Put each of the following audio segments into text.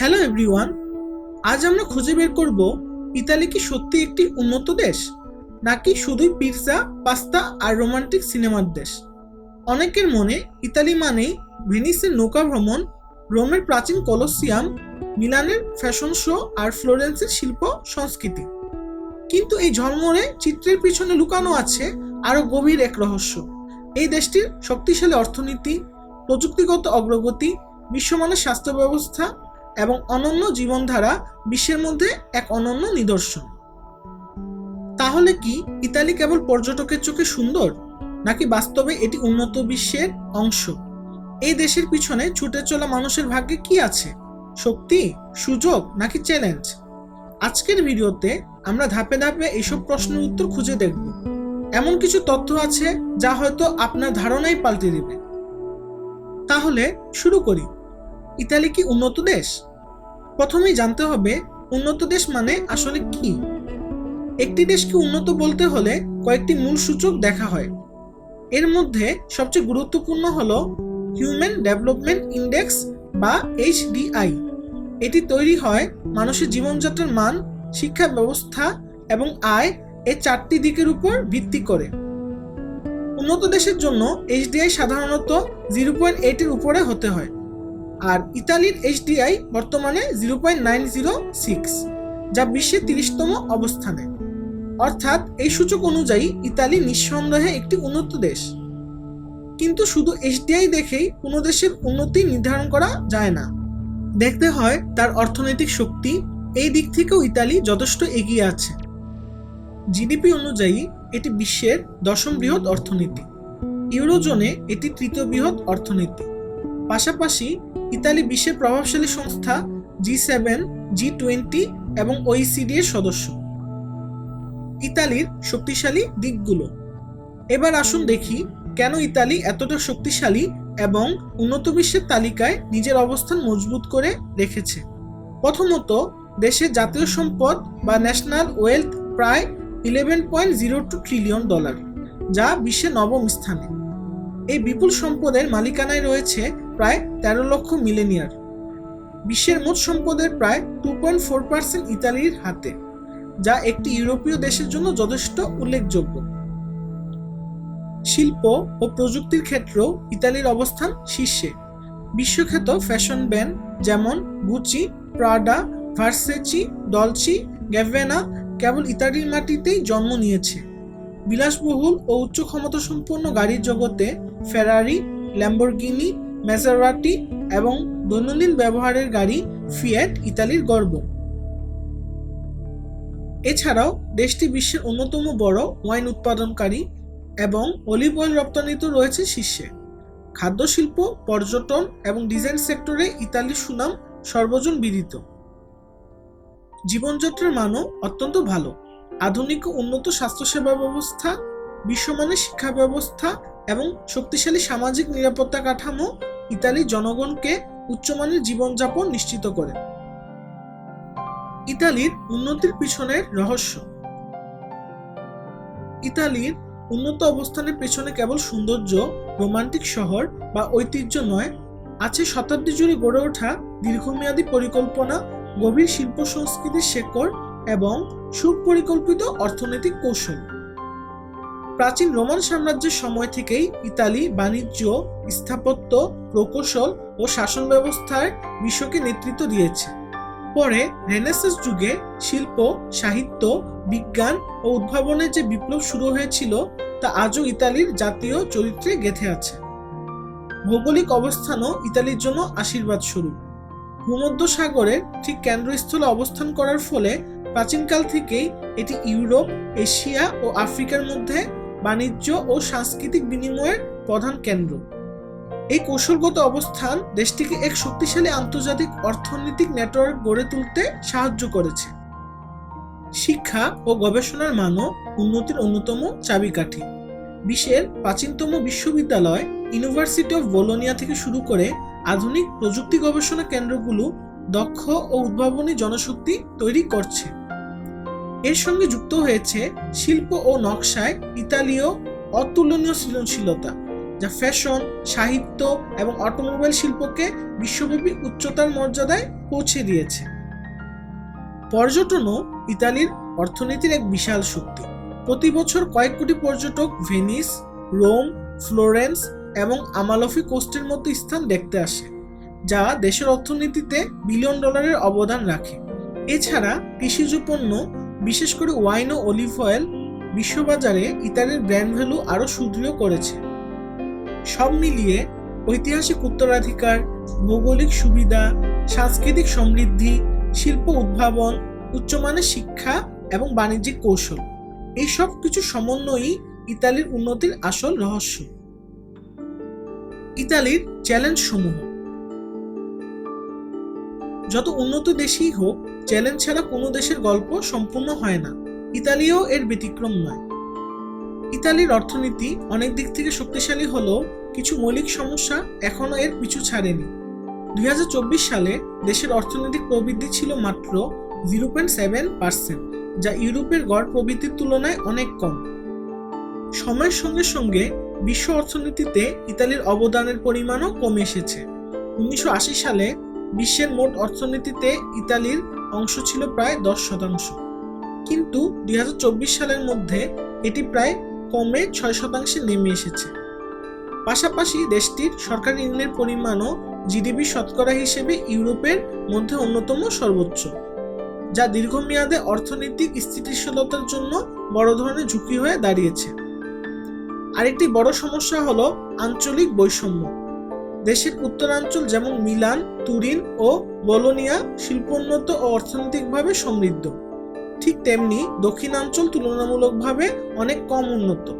Hello everyone আজ আমরা খুঁজে বের করব ইতালি কি সত্যি একটি উন্নত দেশ, নাকি শুধুই পিৎজা পাস্তা আর রোমান্টিক সিনেমার দেশ? অনেকের মনে ইতালি মানেই ভেনিসের নৌকা ভ্রমণ, রোমের প্রাচীন কলোসিয়াম, মিলানের ফ্যাশন শো আর ফ্লোরেন্সের শিল্প সংস্কৃতি। কিন্তু এই ঝলমলে চিত্রের পিছনে লুকানো আছে আরও গভীর এক রহস্য। এই দেশটির শক্তিশালী অর্থনীতি, প্রযুক্তিগত অগ্রগতি, বিশ্বমানের স্বাস্থ্য ব্যবস্থা এবং অনন্য জীবনধারা বিশ্বের মধ্যে এক অনন্য নিদর্শন। তাহলে কি ইতালি কেবল পর্যটকের চোখে সুন্দর, নাকি বাস্তবে এটি উন্নত বিশ্বের অংশ? এই দেশের পিছনে ছুটে চলা মানুষের ভাগ্যে কি আছে? শক্তি, সুযোগ, নাকি চ্যালেঞ্জ আজকের ভিডিওতে আমরা ধাপে ধাপে এইসব প্রশ্নের উত্তর খুঁজে দেখব। এমন কিছু তথ্য আছে যা হয়তো আপনার ধারণাই পাল্টে দেবে। তাহলে শুরু করি। ইতালি কি উন্নত দেশ? প্রথমেই জানতে হবে, উন্নত দেশ মানে আসলে কি? একটি দেশকে উন্নত বলতে হলে কয়েকটি মূল সূচক দেখা হয়। এর মধ্যে সবচেয়ে গুরুত্বপূর্ণ হল হিউম্যান ডেভেলপমেন্ট ইন্ডেক্স বা এইচডিআই এটি তৈরি হয় মানুষের জীবনযাত্রার মান, শিক্ষা ব্যবস্থা এবং আয় এই চারটি দিকের উপর ভিত্তি করে। উন্নত দেশের জন্য এইচডিআই সাধারণত জিরো পয়েন্ট এইটের উপরে হতে হয়। আর ইতালির এইচডিআই বর্তমানে zero point nine zero six, যা বিশ্বের তিরিশতম অবস্থানে। অর্থাৎ এই সূচক অনুযায়ী ইতালি নিঃসন্দেহে একটি উন্নত দেশ। কিন্তু শুধু এইচডিআই দেখেই কোনো দেশের উন্নতি নির্ধারণ করা যায় না। দেখতে হয় তার অর্থনৈতিক শক্তি, এই দিক থেকেও ইতালি যথেষ্ট এগিয়ে আছে। জিডিপি অনুযায়ী এটি বিশ্বের দশম বৃহৎ অর্থনীতি। ইউরোজোনে এটি তৃতীয় বৃহৎ অর্থনীতি। পাশাপাশি ইতালি বিশ্বের প্রভাবশালী সংস্থা জি সেভেন, জি টোয়েন্টি এবং ওইসিডি এর সদস্য। ইতালির শক্তিশালী দিকগুলো। এবার আসুন দেখি কেন ইতালি এতটা শক্তিশালী এবং উন্নত বিশ্বের তালিকায় নিজের অবস্থান মজবুত করে রেখেছে। প্রথমত দেশের জাতীয় সম্পদ বা ন্যাশনাল ওয়েলথ প্রায় eleven point zero two trillion dollar যা বিশ্বের নবম স্থানে। এই বিপুল সম্পদের মালিকানায় রয়েছে প্রায় তেরো লক্ষ মিলেনিয়ার। বিশ্বের মোট সম্পদের প্রায় টু পয়েন্ট ফোর পার্সেন্ট ইতালির হাতে, যা একটি ইউরোপীয় দেশের জন্য যথেষ্ট উল্লেখযোগ্য। শিল্প ও প্রযুক্তির ক্ষেত্রেও ইতালির অবস্থান শীর্ষে। বিশ্বখ্যাত ফ্যাশন ব্যান্ড যেমন Gucci, Prada, Versace, Dolce, Gabbana কেবল ইতালির মাটিতেই জন্ম নিয়েছে। বিলাসবহুল ও উচ্চ ক্ষমতা সম্পন্ন গাড়ির জগতে ফেরারি, ল্যাম্বরগিনি মেজারাটি এবং দৈনন্দিন ব্যবহারের গাড়ি ফিয়াট ইতালির গর্ব। এছাড়াও দেশটি বিশ্বের অন্যতম বড় ওয়াইন উৎপাদনকারী এবং অলিভ অয়েল রপ্তানিতেও রয়েছে শীর্ষে। খাদ্য শিল্প, পর্যটন এবং ডিজাইন সেক্টরে ইতালির সুনাম সর্বজন বিদিত। জীবনযাত্রার মানও অত্যন্ত ভালো। আধুনিক ও উন্নত স্বাস্থ্যসেবা ব্যবস্থা, বিশ্বমানের শিক্ষা ব্যবস্থা এবং শক্তিশালী সামাজিক নিরাপত্তা কাঠামো ইতালির জনগণকে উচ্চমানের জীবনযাপন নিশ্চিত করে। ইতালির উন্নতির পিছনের রহস্য। ইতালির উন্নত অবস্থানের পেছনে কেবল সৌন্দর্য, রোমান্টিক শহর বা ঐতিহ্য নয়, আছে শতাব্দী জুড়ে গড়ে ওঠা দীর্ঘমেয়াদী পরিকল্পনা, গভীর শিল্প সংস্কৃতির শেকড় এবং সুপরিকল্পিত অর্থনৈতিক কৌশল। প্রাচীন রোমান সাম্রাজ্যের সময় থেকেই ইতালি বাণিজ্য, স্থাপত্য, প্রকৌশল ও শাসন ব্যবস্থায় বিশ্বকে নেতৃত্ব দিয়েছে। পরে রেনেসাস যুগে শিল্প, সাহিত্য, বিজ্ঞান ও উদ্ভাবনের যে বিপ্লব শুরু হয়েছিল, তা আজও ইতালির জাতীয় চরিত্রে গেঁথে আছে। ভৌগোলিক অবস্থানও ইতালির জন্য আশীর্বাদ স্বরূপ ভূমধ্য সাগরের ঠিক কেন্দ্রস্থলে অবস্থান করার ফলে প্রাচীনকাল থেকেই এটি ইউরোপ, এশিয়া ও আফ্রিকার মধ্যে বাণিজ্য ও সাংস্কৃতিক বিনিময়ের প্রধান কেন্দ্র। এই কৌশলগত অবস্থান দেশটিকে এক শক্তিশালী আন্তর্জাতিক অর্থনৈতিক নেটওয়ার্ক গড়ে তুলতে সাহায্য করেছে। শিক্ষা ও গবেষণার মানও উন্নতির অন্যতম চাবিকাঠি। বিশ্বের প্রাচীনতম বিশ্ববিদ্যালয় ইউনিভার্সিটি অফ বোলোনিয়া থেকে শুরু করে আধুনিক প্রযুক্তি গবেষণা কেন্দ্রগুলো দক্ষ ও উদ্ভাবনী জনশক্তি তৈরি করছে। এর সঙ্গে যুক্ত হয়েছে শিল্প ও নকশায় ইতালীয় অতুলনীয় সৃজনশীলতা, যা ফ্যাশন, সাহিত্য এবং অটোমোবাইল শিল্পকে বিশ্বব্যাপী উচ্চতার মর্যাদায় পৌঁছে দিয়েছে। পর্যটনও ইতালির অর্থনীতির এক বিশাল শক্তি। প্রতি বছর কয়েক কোটি পর্যটক ভেনিস, রোম, ফ্লোরেন্স এবং আমালফি কোস্টের মতো স্থান দেখতে আসে, যা দেশের অর্থনীতিতে বিলিয়ন ডলারের অবদান রাখে। এছাড়া কৃষিজ পণ্য বিশেষ করে ওয়াইন ও অলিভ অয়েল বিশ্ববাজারে ইতালির ব্র্যান্ড ভ্যালু আরও সুদৃঢ় করেছে। সব মিলিয়ে ঐতিহাসিক উত্তরাধিকার, ভৌগোলিক সুবিধা, সাংস্কৃতিক সমৃদ্ধি, শিল্প উদ্ভাবন, উচ্চমানের শিক্ষা এবং বাণিজ্যিক কৌশল এই সব কিছু সমন্বয়ই ইতালির উন্নতির আসল রহস্য। ইতালির চ্যালেঞ্জ সমূহ যত উন্নত দেশই হোক, চ্যালেঞ্জ ছাড়া কোনো দেশের গল্প সম্পূর্ণ হয় না। ইতালিও এর ব্যতিক্রম নয়। ইতালির অর্থনীতি অনেক দিক থেকে শক্তিশালী হলেও কিছু মৌলিক সমস্যা এখনও এর পিছু ছাড়েনি। দুই হাজার চব্বিশ সালে দেশের অর্থনৈতিক প্রবৃদ্ধি ছিল মাত্র জিরো পয়েন্ট সেভেন পার্সেন্ট, যা ইউরোপের গড় প্রবৃদ্ধির তুলনায় অনেক কম। সময়ের সঙ্গে সঙ্গে বিশ্ব অর্থনীতিতে ইতালির অবদানের পরিমাণও কমে এসেছে। উনিশশো আশি সালে বিশ্বের মোট অর্থনীতিতে ইতালির অংশ ছিল প্রায় দশ শতাংশ। কিন্তু দুই হাজার চব্বিশ সালের মধ্যে এটি প্রায় কমে ছয় শতাংশে নেমে এসেছে। পাশাপাশি দেশটির সরকারি ঋণের পরিমাণও জিডিপি শতকরা হিসেবে ইউরোপের মধ্যে অন্যতম সর্বোচ্চ, যা দীর্ঘমেয়াদে অর্থনৈতিক স্থিতিশীলতার জন্য বড় ধরনের ঝুঁকি হয়ে দাঁড়িয়েছে। আরেকটি বড় সমস্যা হলো আঞ্চলিক বৈষম্য। দেশের উত্তরাঞ্চল যেমন মিলান, তুরিন ও বলোনিয়া শিল্পোন্নত ও অর্থনৈতিকভাবে সমৃদ্ধ। ঠিক তেমনি দক্ষিণাঞ্চল তুলনামূলকভাবে অনেক কম উন্নত।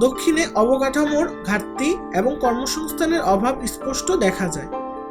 দক্ষিণে অবকাঠামোর ঘাটতি এবং কর্মসংস্থানের অভাব স্পষ্ট দেখা যায়।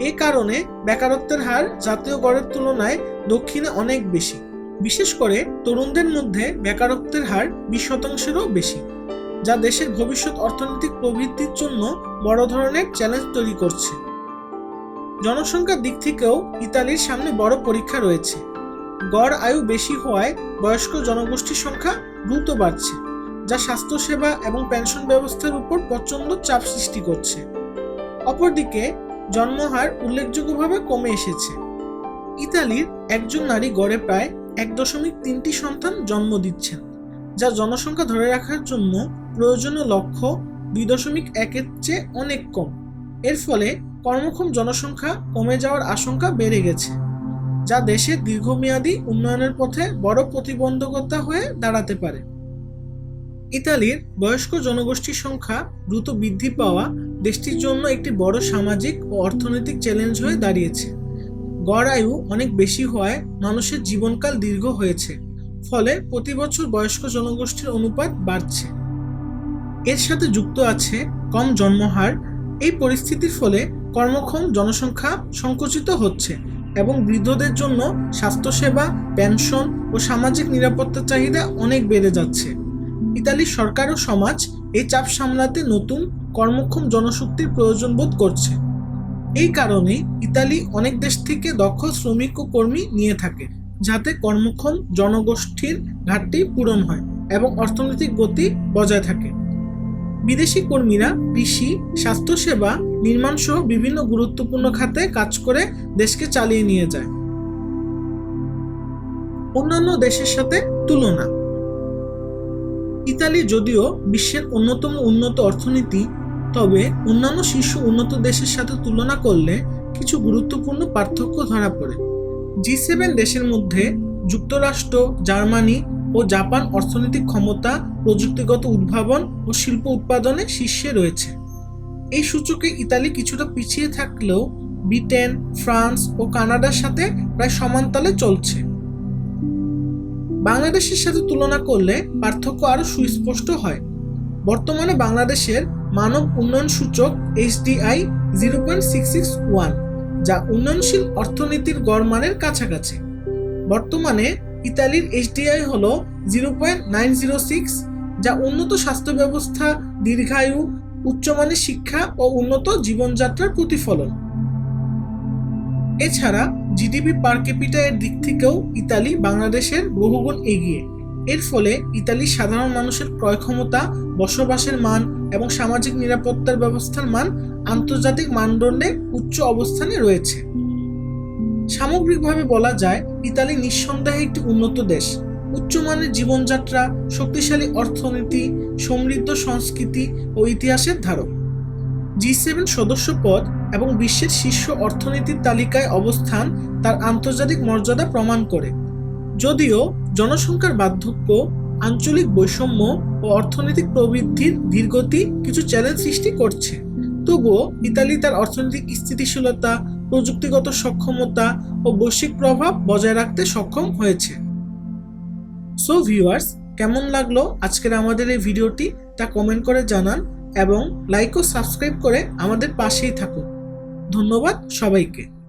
এ কারণে বেকারত্বের হার জাতীয় গড়ের তুলনায় দক্ষিণে অনেক বেশি। বিশেষ করে তরুণদের মধ্যে বেকারত্বের হার বিশ শতাংশেরও বেশি। যা দেশের ভবিষ্যৎ অর্থনৈতিক প্রবৃদ্ধির জন্য বড় ধরনের চ্যালেঞ্জ তৈরি করছে। জনসংখ্যার দিক থেকেও ইতালির সামনে বড় পরীক্ষা রয়েছে। গড় আয়ু বেশি হওয়ায় বয়স্ক জনগোষ্ঠীর সংখ্যা দ্রুত বাড়ছে, যা স্বাস্থ্যসেবা এবং পেনশন ব্যবস্থার উপর প্রচণ্ড চাপ সৃষ্টি করছে। অপরদিকে জন্মহার উল্লেখযোগ্যভাবে কমে এসেছে। ইতালির একজন নারী গড়ে প্রায় এক দশমিক তিনটি সন্তান জন্ম দিচ্ছেন, যা জনসংখ্যা ধরে রাখার জন্য প্রয়োজনীয় লক্ষ্য দুই দশমিক একের চেয়ে অনেক কম। এর ফলে কর্মক্ষম জনসংখ্যা কমে যাওয়ার আশঙ্কা বেড়ে গেছে, যা দেশের দীর্ঘমেয়াদী উন্নয়নের পথে বড় প্রতিবন্ধকতা হয়ে দাঁড়াতে পারে। ইতালির বয়স্ক জনগোষ্ঠীর সংখ্যা দ্রুত বৃদ্ধি পাওয়া দেশটির জন্য একটি বড় সামাজিক ও অর্থনৈতিক চ্যালেঞ্জ হয়ে দাঁড়িয়েছে। গড় আয়ু অনেক বেশি হওয়ায় মানুষের জীবনকাল দীর্ঘ হয়েছে, ফলে প্রতি বছর বয়স্ক জনগোষ্ঠীর অনুপাত বাড়ছে। এর সাথে যুক্ত আছে কম জন্মহার। এই পরিস্থিতির ফলে কর্মক্ষম জনসংখ্যা সংকুচিত হচ্ছে এবং বৃদ্ধদের জন্য স্বাস্থ্যসেবা, পেনশন ও সামাজিক নিরাপত্তার চাহিদা অনেক বেড়ে যাচ্ছে। ইতালির সরকার ও সমাজ এই চাপ সামলাতে নতুন কর্মক্ষম জনশক্তির প্রয়োজন বোধ করছে। এই কারণে ইতালি অনেক দেশ থেকে দক্ষ শ্রমিক ও কর্মী নিয়ে থাকে, যাতে কর্মক্ষম জনগোষ্ঠীর ঘাটতি পূরণ হয় এবং অর্থনৈতিক গতি বজায় থাকে। বিদেশি কর্মীরা, কৃষি, স্বাস্থ্যসেবা নির্মাণ সহ বিভিন্ন গুরুত্বপূর্ণ খাতে কাজ করে দেশকে চালিয়ে নিয়ে যায়। অন্যান্য দেশের সাথে তুলনা। ইতালি যদিও বিশ্বের অন্যতম উন্নত অর্থনীতি, তবে অন্যান্য শীর্ষ উন্নত দেশের সাথে তুলনা করলে কিছু গুরুত্বপূর্ণ পার্থক্য ধরা পড়ে। জি সেভেন দেশের মধ্যে যুক্তরাষ্ট্র, জার্মানি ও জাপান অর্থনৈতিক ক্ষমতা, প্রযুক্তিগত উদ্ভাবন ও শিল্প উৎপাদনে শীর্ষে রয়েছে। এই সূচকে ইতালি কিছুটা পিছিয়ে থাকলেও ব্রিটেন, ফ্রান্স ও কানাডার সাথে প্রায় সমানতালে চলছে। বাংলাদেশের সাথে তুলনা করলে পার্থক্য আরও সুস্পষ্ট হয়। বর্তমানে বাংলাদেশের মানব উন্নয়ন সূচক HDI zero point six six one, যা উন্নয়নশীল অর্থনীতির গড় মানের কাছাকাছি। বর্তমানে ইতালির এইচডিআই হল zero point nine zero six, যা উন্নত স্বাস্থ্য ব্যবস্থা, দীর্ঘায়ু, উচ্চমানের শিক্ষা ও উন্নত জীবনযাত্রার প্রতিফলন। এছাড়া জিডিপি পার ক্যাপিটা এর দিক থেকেও ইতালি বাংলাদেশের বহুগুণ এগিয়ে। এর ফলে ইতালির সাধারণ মানুষের ক্রয় ক্ষমতা, বসবাসের মান এবং সামাজিক নিরাপত্তার ব্যবস্থার মান আন্তর্জাতিক মানদণ্ডে উচ্চ অবস্থানে রয়েছে। সামগ্রিকভাবে বলা যায়, ইতালি নিঃসন্দেহে একটি উন্নত দেশ। উচ্চমানের জীবনযাত্রা, শক্তিশালী অর্থনীতি, সমৃদ্ধ সংস্কৃতি ও ইতিহাসের ধারক। জি সেভেন সদস্য পদ এবং বিশ্বের শীর্ষ অর্থনীতির তালিকায় অবস্থান তার আন্তর্জাতিক মর্যাদা প্রমাণ করে। যদিও জনসংখ্যার বার্ধক্য, আঞ্চলিক বৈষম্য ও অর্থনৈতিক প্রবৃদ্ধির ধীরগতি কিছু চ্যালেঞ্জ সৃষ্টি করছে। তবুও ইতালি তার অর্থনৈতিক স্থিতিশীলতা প্রযুক্তিগত সক্ষমতা ও বৈশ্বিক প্রভাব বজায় রাখতে সক্ষম হয়েছে। সো ভিউয়ার্স কেমন লাগল আজকের আমাদের এই ভিডিওটি? তা কমেন্ট করে জানান এবং লাইক ও সাবস্ক্রাইব করে আমাদের পাশেই থাকুন। ধন্যবাদ সবাইকে।